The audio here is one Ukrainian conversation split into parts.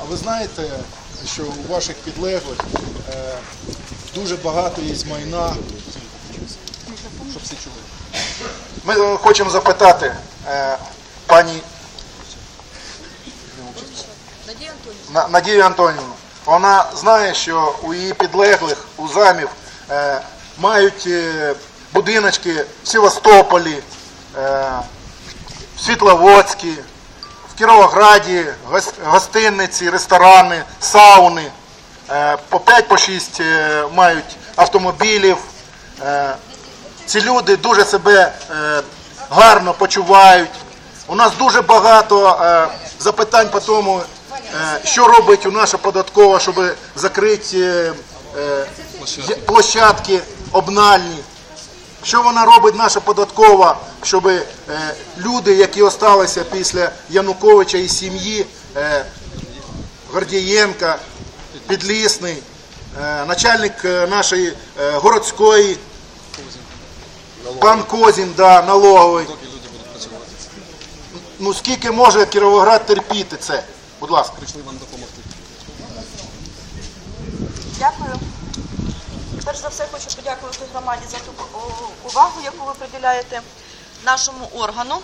А ви знаєте, що у ваших підлеглих е, дуже багато є майна, щоб всі чули. Ми е, хочемо запитати е, пані Надію Антонівну. Вона знає, що у її підлеглих, у замів, мають будиночки в Севастополі, в Світловодській, Кіровограді, гос- гостиниці, ресторани, сауни. Е, По 5 по 6 мають автомобілів. Е, Ці люди дуже себе е, гарно почувають. У нас дуже багато е, запитань по тому, е, що робить у наша податкова, щоб закрити е, е, площадки обнальні. Що вона робить наша податкова, щоб е, люди, які залишилися після Януковича і сім'ї, е, Гордієнка, Підлісний, е, начальник нашої городської, пан Козін, да, налоговий. Ну скільки може Кіровоград терпіти це? Будь ласка. прийшли вам допомогти. Дякую. Перш за все хочу подякувати громаді за ту увагу, яку ви приділяєте нашому органу.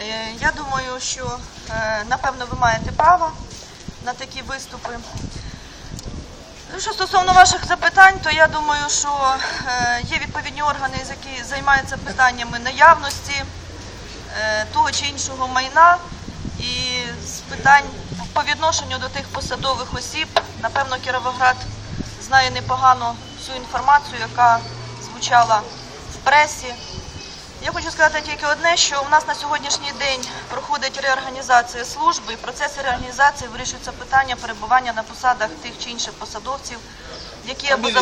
Е, Я думаю, що е, напевно ви маєте право на такі виступи. Ну, Що стосовно ваших запитань, то я думаю, що е, є відповідні органи, які займаються питаннями наявності е, того чи іншого майна і з питань по відношенню до тих посадових осіб, напевно, Кіровоград знає непогано всю інформацію, яка звучала в пресі. Я хочу сказати тільки одне, що у нас на сьогоднішній день проходить реорганізація служби, і в процесі реорганізації вирішується питання перебування на посадах тих чи інших посадовців, які або за-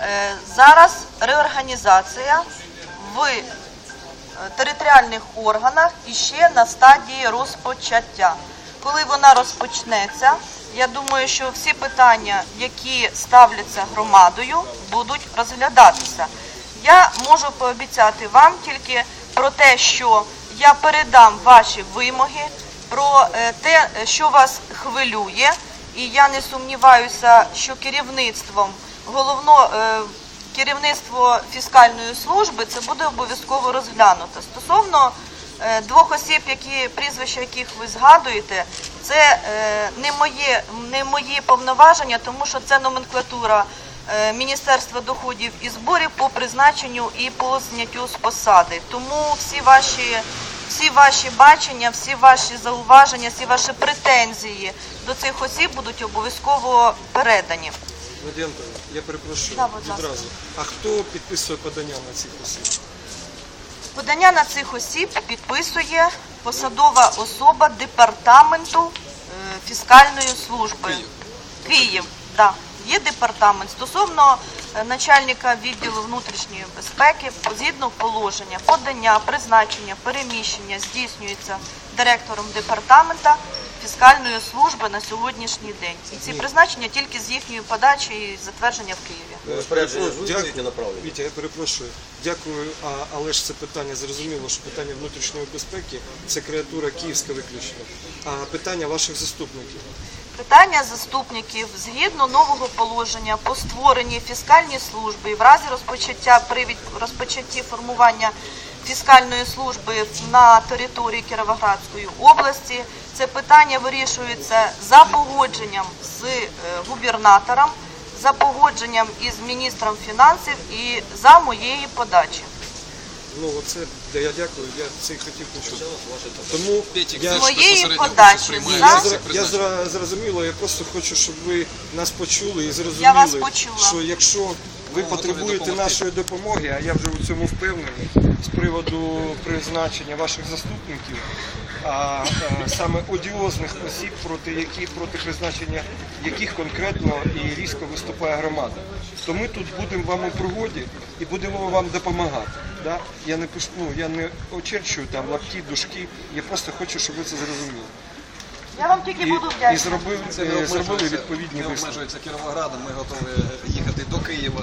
Е, Зараз реорганізація в е, територіальних органах і ще на стадії розпочаття. Коли вона розпочнеться, я думаю, що всі питання, які ставляться громадою, будуть розглядатися. Я можу пообіцяти вам тільки про те, що я передам ваші вимоги, про е, те, що вас хвилює, і я не сумніваюся, що керівництвом головно е, керівництво фіскальної служби це буде обов'язково розглянуто. Стосовно е, двох осіб, які прізвища яких ви згадуєте, це е, не моє не мої повноваження, тому що це номенклатура е, Міністерства доходів і зборів по призначенню і по зняттю з посади. Тому всі ваші всі ваші бачення, всі ваші зауваження, всі ваші претензії до цих осіб будуть обов'язково передані. Надія я перепрошую Да, відразу. А хто підписує подання на цих осіб? Подання на цих осіб підписує посадова особа департаменту е, фіскальної служби. Київ. Київ, да. Є департамент. Стосовно е, начальника відділу внутрішньої безпеки, згідно положення, подання, призначення, переміщення здійснюється директором департамента фіскальної служби на сьогоднішній день. І ці призначення тільки з їхньої подачі і затвердження в Києві. Розпорядження Дякую. відповідні. Вітя, я перепрошую. Дякую, а, але ж це питання зрозуміло, що питання внутрішньої безпеки це креатура київська виключно. А питання ваших заступників. Питання заступників згідно нового положення по створенні фіскальної служби і в разі розпочаття при від- розпочатті формування фіскальної служби на території Кіровоградської області. Це питання вирішується за погодженням з е, губернатором, за погодженням із міністром фінансів і за моєї подачі. Ну, оце де я дякую, я це хотів почути. Тому я, З моєї подачі. я, я зрозуміло, я просто хочу, щоб ви нас почули і зрозуміли, Я вас почула. що якщо ви потребуєте нашої допомоги, а я вже у цьому впевнений, з приводу призначення ваших заступників, а саме одіозних осіб, проти які проти призначення яких конкретно і різко виступає громада, то ми тут будемо вам у пригоді і будемо вам допомагати. Да? Я не ну, я не очерчую там лапті, дужки, я просто хочу, щоб ви це зрозуміли. Я вам тільки І, буду і вдячна. зробили, Це е, не зробили обмежується, відповідні не висновки. обмежується Кіровоградом. Ми готові їхати до Києва,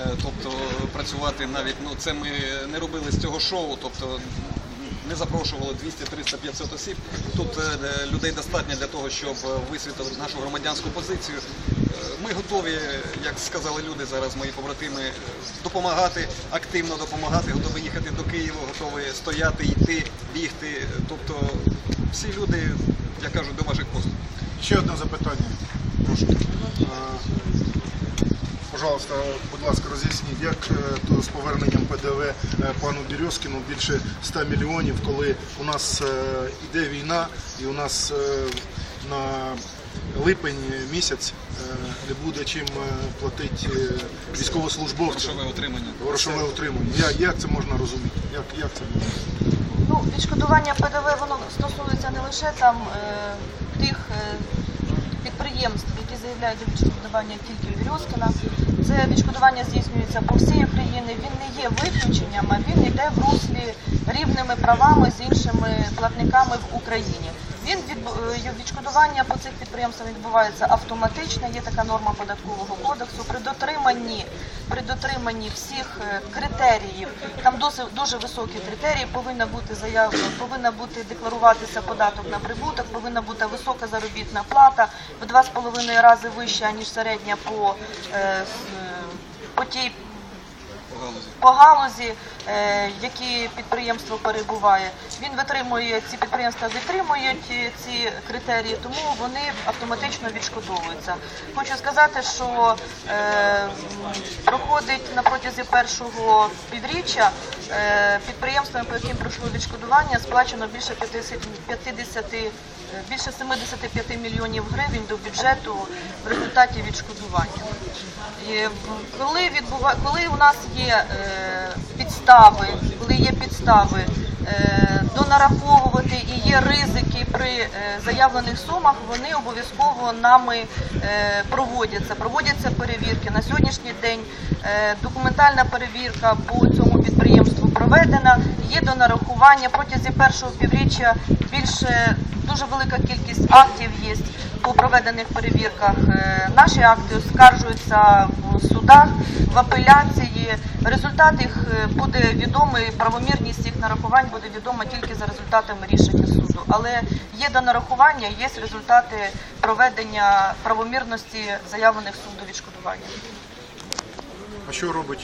е, тобто працювати навіть. Ну це ми не робили з цього шоу. Тобто не запрошували 200, 300, 500 осіб. Тут е, е, людей достатньо для того, щоб е, висвітити нашу громадянську позицію. Е, Ми готові, як сказали люди зараз, мої побратими, е, допомагати, активно допомагати, готові їхати до Києва, готові стояти, йти, бігти. Тобто всі люди, я кажу, до ваших послуг. Ще одне запитання. Прошу. Е, Пожалуйста, будь ласка, роз'ясніть, як е, то з поверненням ПДВ е, пану Бірьозкіну більше 100 мільйонів, коли у нас іде війна і у нас на липень місяць не буде чим платити військовослужбовцям Грошове отримання. грошове утримання. Як, як це можна розуміти? Як, як це можна? Ну, відшкодування ПДВ воно лише там е, тих е, підприємств, які заявляють до відшкодування тільки Бірьозкіна. Це відшкодування здійснюється по всій Україні. Він не є виключенням, а він йде в руслі рівними правами з іншими платниками в Україні. Він відбу- е, відшкодування по цих підприємствах відбувається автоматично. Є така норма податкового кодексу. При дотриманні при дотриманні всіх е, критеріїв, там досить дуже високі критерії. Повинна бути заява, повинна бути декларуватися податок на прибуток, повинна бути висока заробітна плата в два з половиною рази вища ніж середня по, е, по тій По галузі. е, які підприємство перебуває. Він витримує ці підприємства, витримують е, ці критерії, тому вони автоматично відшкодовуються. Хочу сказати, що е, проходить на протязі першого півріччя підприємствами, по яким пройшло відшкодування, сплачено більше 50, 50 е, більше 75 мільйонів гривень до бюджету в результаті відшкодування. Коли відбува... коли у нас є е, підстави, коли є підстави е, донараховувати і є ризики при е, заявлених сумах, вони обов'язково нами проводяться. Проводяться перевірки. На сьогоднішній день документальна перевірка по цьому підприємству проведена. Є донарахування протягом першого півріччя більше дуже велика кількість актів є по проведених перевірках. Наші акти оскаржуються в судах, в апеляції. Результат їх е, буде відомий, правомірність їх нарахувань буде відома тільки за результатами рішення суду. Але є до нарахування, є результати проведення правомірності заявлених суду відшкодування. А що робить